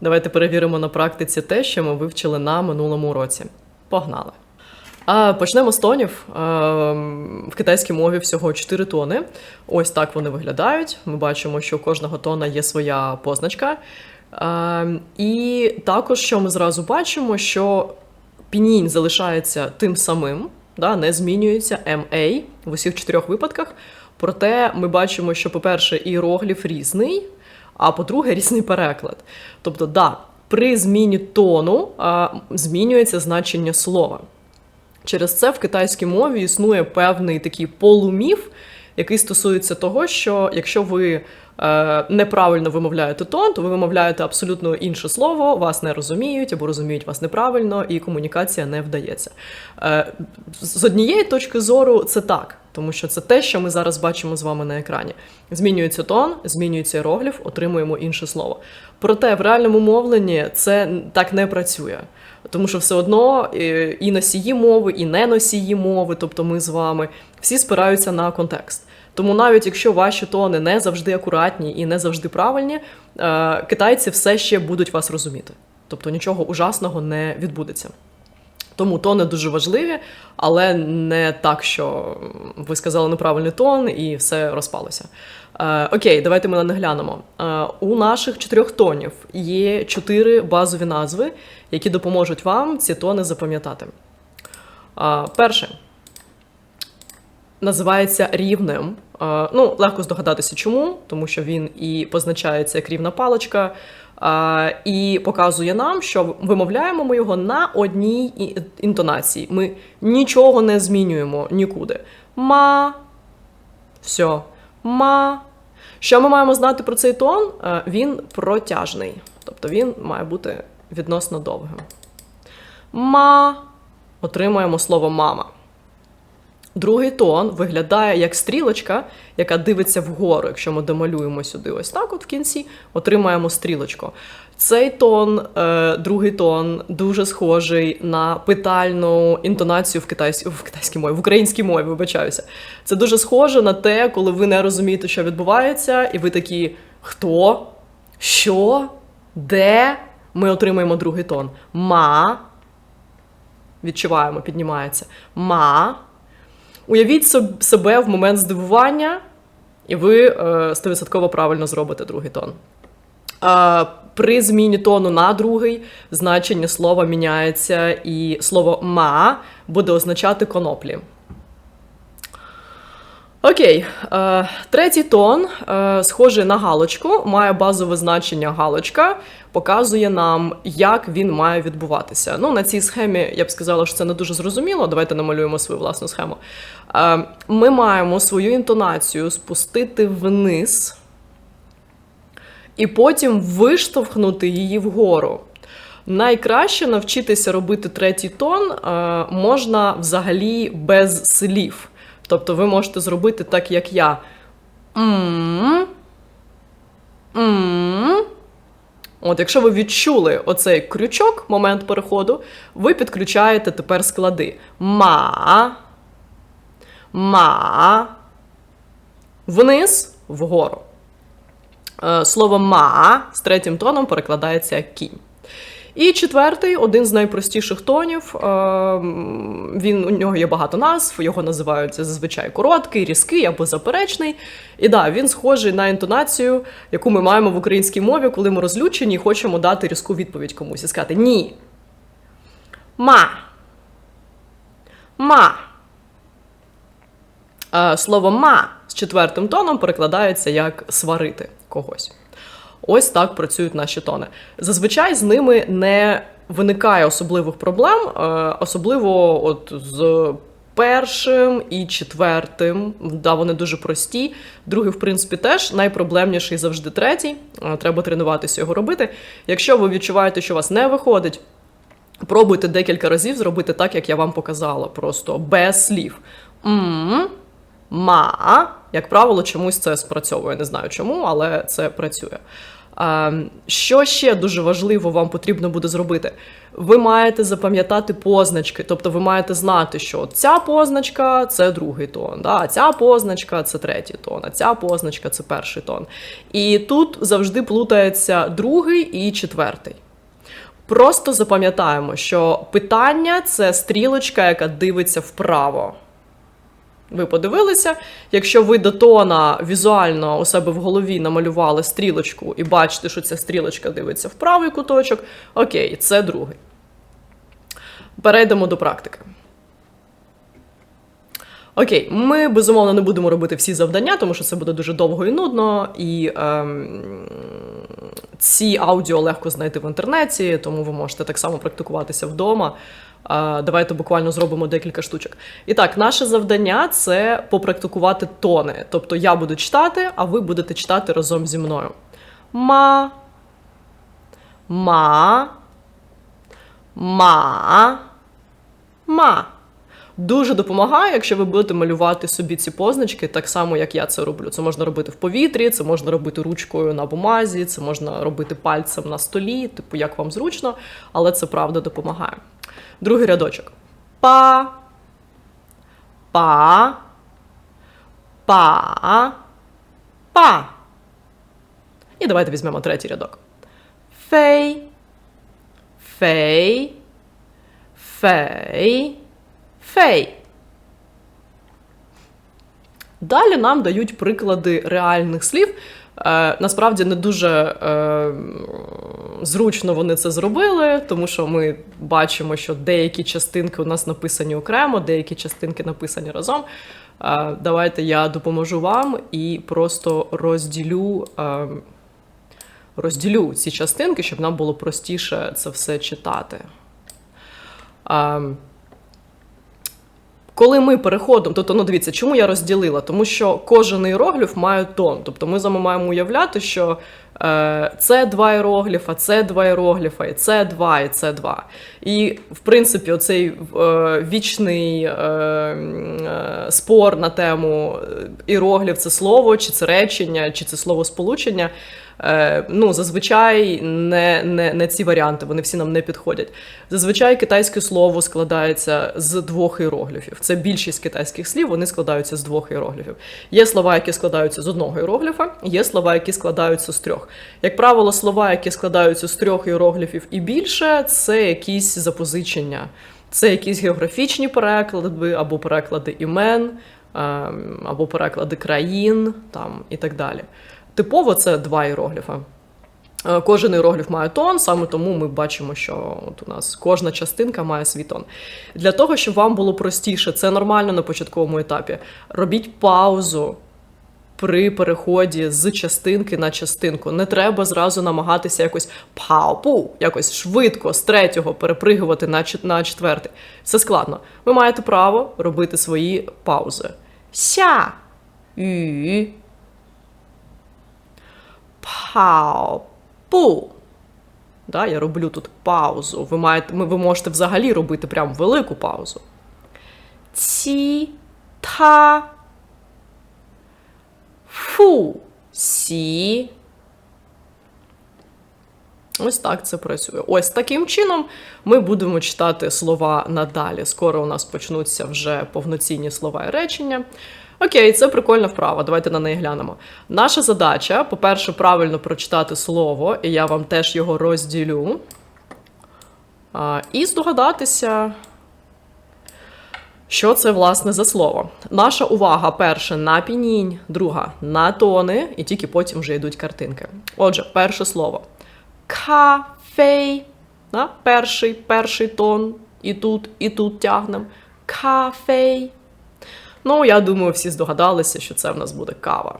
Давайте перевіримо на практиці те, що ми вивчили на минулому уроці. Погнали! А, почнемо з тонів. В китайській мові всього 4 тони. Ось так вони виглядають. Ми бачимо, що у кожного тона є своя позначка. І також, що ми зразу бачимо, що пінінь залишається тим самим, да, не змінюється MA в усіх чотирьох випадках. Проте ми бачимо, що, по-перше, іерогліф різний, а по-друге, різний переклад. Тобто, да, при зміні тону а, змінюється значення слова. Через це в китайській мові існує певний такий полуміф, який стосується того, що якщо ви неправильно вимовляєте тон, то ви вимовляєте абсолютно інше слово, вас не розуміють або розуміють вас неправильно, і комунікація не вдається. Е, з однієї точки зору це так, тому що це те, що ми зараз бачимо з вами на екрані. Змінюється тон, змінюється іерогліф, отримуємо інше слово. Проте в реальному мовленні це так не працює. Тому що все одно е, і носії мови, і не носії мови, тобто ми з вами, всі спираються на контекст. Тому навіть якщо ваші тони не завжди акуратні і не завжди правильні, е, китайці все ще будуть вас розуміти. Тобто нічого ужасного не відбудеться. Тому тони дуже важливі, але не так, що ви сказали неправильний тон і все розпалося. Е, окей, давайте ми наглянемо. Е, у наших чотирьох тонів є чотири базові назви, які допоможуть вам ці тони запам'ятати. Е, перше називається рівнем. Ну, легко здогадатися, чому, тому що він і позначається як рівна паличка, і показує нам, що вимовляємо ми його на одній інтонації. Ми нічого не змінюємо нікуди. Ма. Все. Ма. Що ми маємо знати про цей тон? Він протяжний. Тобто він має бути відносно довгим. Ма. Отримуємо слово мама. Другий тон виглядає як стрілочка, яка дивиться вгору. Якщо ми домалюємо сюди ось так, от в кінці, отримаємо стрілочку. Цей тон, е, другий тон, дуже схожий на питальну інтонацію в китайській, в китайській мові, в українській мові, вибачаюся. Це дуже схоже на те, коли ви не розумієте, що відбувається, і ви такі: хто? Що? Де? Ми отримаємо другий тон. Ма. Відчуваємо, піднімається. Ма. Уявіть себе в момент здивування, і ви е, 100% правильно зробите другий тон. При зміні тону на другий значення слова міняється, і слово ма буде означати коноплі. Окей, е, третій тон, е, схожий на галочку, має базове значення галочка, показує нам, як він має відбуватися. Ну, на цій схемі я б сказала, що це не дуже зрозуміло. Давайте намалюємо свою власну схему. Е, ми маємо свою інтонацію спустити вниз і потім виштовхнути її вгору. Найкраще навчитися робити третій тон можна взагалі без слів. Тобто ви можете зробити так, як я. От, якщо ви відчули оцей крючок, момент переходу, ви підключаєте тепер склади. Ма. Ма. Вниз вгору. Е, Слово ма з третім тоном перекладається кінь. І четвертий, один з найпростіших тонів. е, Він у нього є багато назв, його називають зазвичай короткий, різкий або заперечний. І да, він схожий на інтонацію, яку ми маємо в українській мові, коли ми розлючені і хочемо дати різку відповідь комусь і сказати ні. Ма. Ма. Е, Слово ма з четвертим тоном перекладається як сварити когось. Ось так працюють наші тони. Зазвичай з ними не виникає особливих проблем, е, особливо от з першим і четвертим. Да, вони дуже прості. Другий, в принципі, теж найпроблемніший завжди третій. Е, Треба тренуватися його робити. Якщо ви відчуваєте, що у вас не виходить, пробуйте декілька разів зробити так, як я вам показала, просто без слів. М, ма. Як правило, чомусь це спрацьовує. Не знаю чому, але це працює. Що ще дуже важливо вам потрібно буде зробити? Ви маєте запам'ятати позначки, тобто ви маєте знати, що ця позначка це другий тон, да? а ця позначка це третій тон, а ця позначка це перший тон. І тут завжди плутається другий і четвертий. Просто запам'ятаємо, що питання це стрілочка, яка дивиться вправо. Ви подивилися, якщо ви до тона візуально у себе в голові намалювали стрілочку і бачите, що ця стрілочка дивиться в правий куточок, окей, це другий. Перейдемо до практики. Окей, ми безумовно не будемо робити всі завдання, тому що це буде дуже довго і нудно, і ем, ці аудіо легко знайти в інтернеті, тому ви можете так само практикуватися вдома. Давайте буквально зробимо декілька штучок. І так, наше завдання це попрактикувати тони. Тобто я буду читати, а ви будете читати разом зі мною. Ма. Ма. Ма. Ма. Дуже допомагає, якщо ви будете малювати собі ці позначки, так само, як я це роблю. Це можна робити в повітрі, це можна робити ручкою на бумазі, це можна робити пальцем на столі, типу, як вам зручно, але це правда допомагає. Другий рядочок. Па. Па. Па. Па. І давайте візьмемо третій рядок. Фей. Фей. Фей. Фей. Далі нам дають приклади реальних слів. Е, насправді не дуже е, зручно вони це зробили, тому що ми бачимо, що деякі частинки у нас написані окремо, деякі частинки написані разом. Е, давайте я допоможу вам і просто розділю. Розділю ці частинки, щоб нам було простіше це все читати. Коли ми переходимо, тобто, ну дивіться, чому я розділила? Тому що кожен іерогліф має тон. Тобто ми з вами маємо уявляти, що е, це два іерогліфа, це два іерогліфа, і це два, і це два. І, в принципі, оцей е, вічний е, е, спор на тему е, іерогліф це слово, чи це речення, чи це слово сполучення. Е, ну, зазвичай не не, не ці варіанти, вони всі нам не підходять. Зазвичай китайське слово складається з двох іерогліфів. Це більшість китайських слів, вони складаються з двох іерогліфів. Є слова, які складаються з одного іерогліфа, є слова, які складаються з трьох. Як правило, слова, які складаються з трьох іерогліфів і більше, це якісь запозичення. Це якісь географічні переклади або переклади імен, ем, або переклади країн там, і так далі. Типово це два іерогліфа. Е, кожен іерогліф має тон, саме тому ми бачимо, що от у нас кожна частинка має свій тон. Для того, щоб вам було простіше, це нормально на початковому етапі. Робіть паузу при переході з частинки на частинку. Не треба зразу намагатися якось пау-пу, якось швидко з третього перепригувати на четвертий. Це складно. Ви маєте право робити свої паузи. Ся, 跑步. Да, Я роблю тут паузу. Ви маєте, ви можете взагалі робити прям велику паузу. Ці та фу сі. Ось так це працює. Ось таким чином ми будемо читати слова надалі. Скоро у нас почнуться вже повноцінні слова і речення. Окей, це прикольна вправа. Давайте на неї глянемо. Наша задача, по-перше, правильно прочитати слово, і я вам теж його розділю. А, І здогадатися, що це, власне, за слово. Наша увага, перше, на пінінь, друга на тони, і тільки потім вже йдуть картинки. Отже, перше слово. Кафей. Перший, перший тон. І тут, і тут тягнемо. Кафей. Ну, я думаю, всі здогадалися, що це в нас буде кава.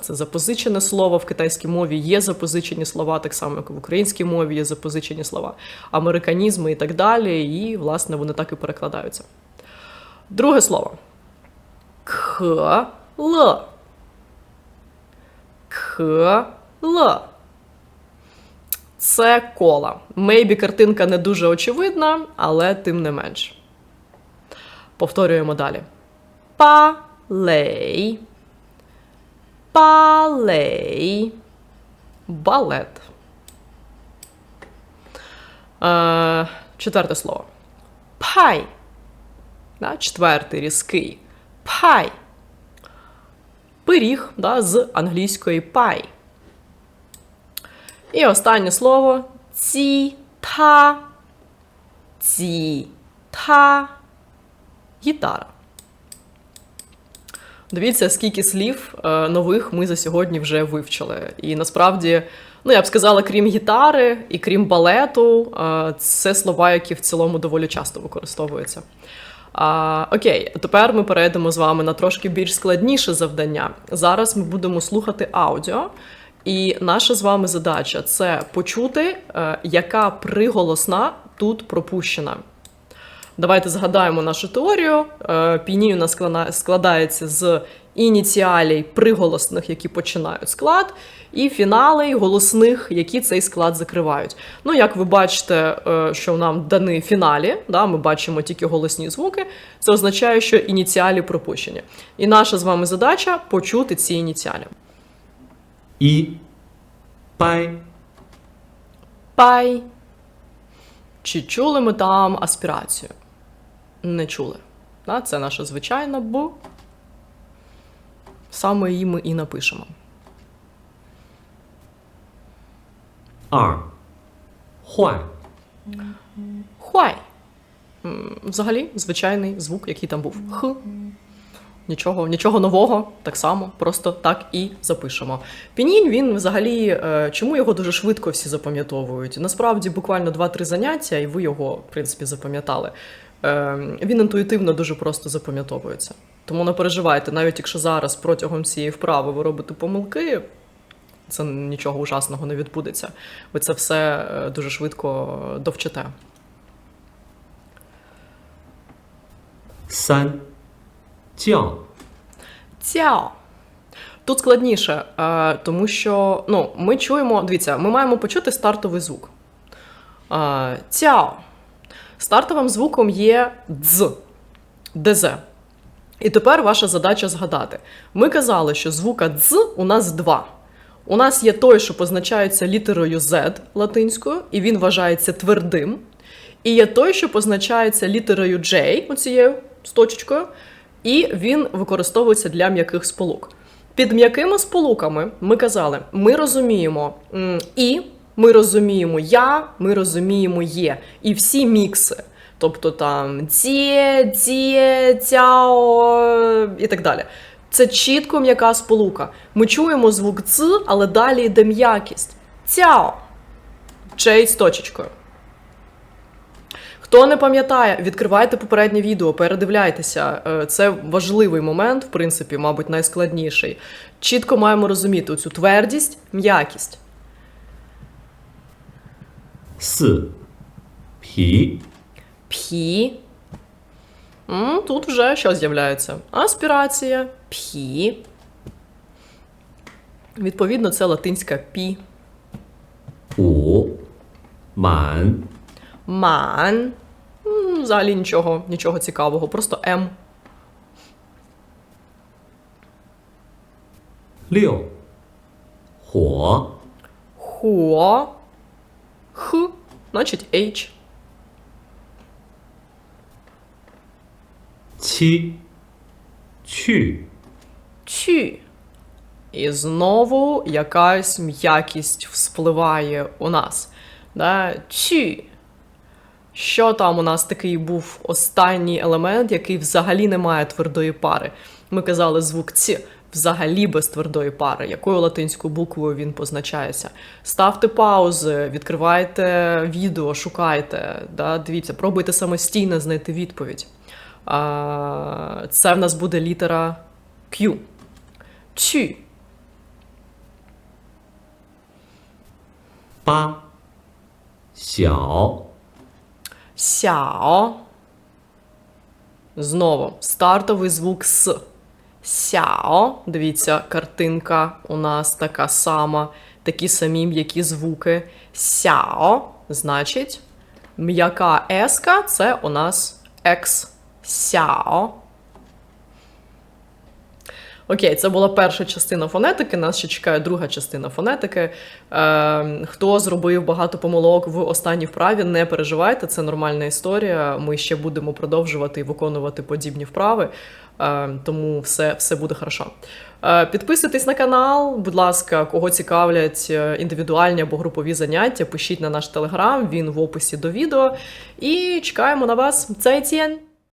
Це запозичене слово в китайській мові, є запозичені слова, так само, як в українській мові є запозичені слова, американізми і так далі. І, власне, вони так і перекладаються. Друге слово. К-л. К-л. Це кола. Мейбі картинка не дуже очевидна, але тим не менш. Повторюємо далі. Балей. Балей. балет. Е, четверте слово. Пай. Да, четвертий різкий. Пай. Пиріг да, з англійської пай. І останнє слово ці та. Ці та. Гітара. Дивіться, скільки слів е, нових ми за сьогодні вже вивчили. І насправді, ну я б сказала, крім гітари і крім балету, е, це слова, які в цілому доволі часто використовуються. А, Окей, тепер ми перейдемо з вами на трошки більш складніше завдання. Зараз ми будемо слухати аудіо, і наша з вами задача це почути, е, яка приголосна тут пропущена. Давайте згадаємо нашу теорію. Е, Піній у нас складається з ініціалій приголосних, які починають склад, і фіналей голосних, які цей склад закривають. Ну, як ви бачите, е, що нам дані фіналі, да, ми бачимо тільки голосні звуки, це означає, що ініціалі пропущені. І наша з вами задача почути ці ініціалі. 一掰 Пай. Чи чули ми там аспірацію? Не чули. Це наша звичайна Б. Саме її ми і напишемо. 二坏 Хуай. М, Взагалі, звичайний звук, який там був. Х. Нічого, нічого нового, так само, просто так і запишемо. Пінінь, він взагалі, е, чому його дуже швидко всі запам'ятовують? Насправді, буквально 2-3 заняття, і ви його, в принципі, запам'ятали. Е, Він інтуїтивно дуже просто запам'ятовується. Тому не переживайте, навіть якщо зараз протягом цієї вправи ви робите помилки, це нічого ужасного не відбудеться. Ви це все е, дуже швидко е, довчите. 三叫 Цяо. Тут складніше, е, тому що ну, ми чуємо, дивіться, ми маємо почути стартовий звук. Цяо. Стартовим звуком є дз, дз. І тепер ваша задача згадати. Ми казали, що звука дз у нас два. У нас є той, що позначається літерою Z латинською, і він вважається твердим. І є той, що позначається літерою J, оцією з точечкою, і він використовується для м'яких сполук. Під м'якими сполуками ми казали, ми розуміємо і, ми розуміємо я, ми розуміємо є. І всі мікси. Тобто там ці, ці, цяо і так далі. Це чітко м'яка сполука. Ми чуємо звук ц, але далі йде м'якість. Цяо. Чей з точечкою. Хто не пам'ятає, відкривайте попереднє відео, передивляйтеся. Е, Це важливий момент, в принципі, мабуть, найскладніший. Чітко маємо розуміти цю твердість, м'якість. 四皮 Пі. М, Тут вже що з'являється? Аспірація, пі. Відповідно, це латинська пі. 五满 Ман. М, Взагалі нічого, нічого цікавого, просто М. 六火 Хуо. Х, значить H. 七去 Чі. І знову якась м'якість вспливає у нас. Да? Чі. Що там у нас такий був останній елемент, який взагалі не має твердої пари? Ми казали звук ці взагалі без твердої пари, якою латинською буквою він позначається. Ставте паузи, відкривайте відео, шукайте, да? дивіться, пробуйте самостійно знайти відповідь. А, це в нас буде літера Q. Чі. 八小 Сяо. Знову стартовий звук С. Сяо. Дивіться, картинка у нас така сама, такі самі м'які звуки. Сяо. Значить, м'яка еска це у нас екс. Сяо. Окей, це була перша частина фонетики. Нас ще чекає друга частина фонетики. Е, хто зробив багато помилок в останній вправі, не переживайте, це нормальна історія. Ми ще будемо продовжувати виконувати подібні вправи. Е, тому все, все буде хорошо. Е, Підписуйтесь на канал, будь ласка, кого цікавлять е, індивідуальні або групові заняття, пишіть на наш телеграм, він в описі до відео. І чекаємо на вас. Це Етьєн!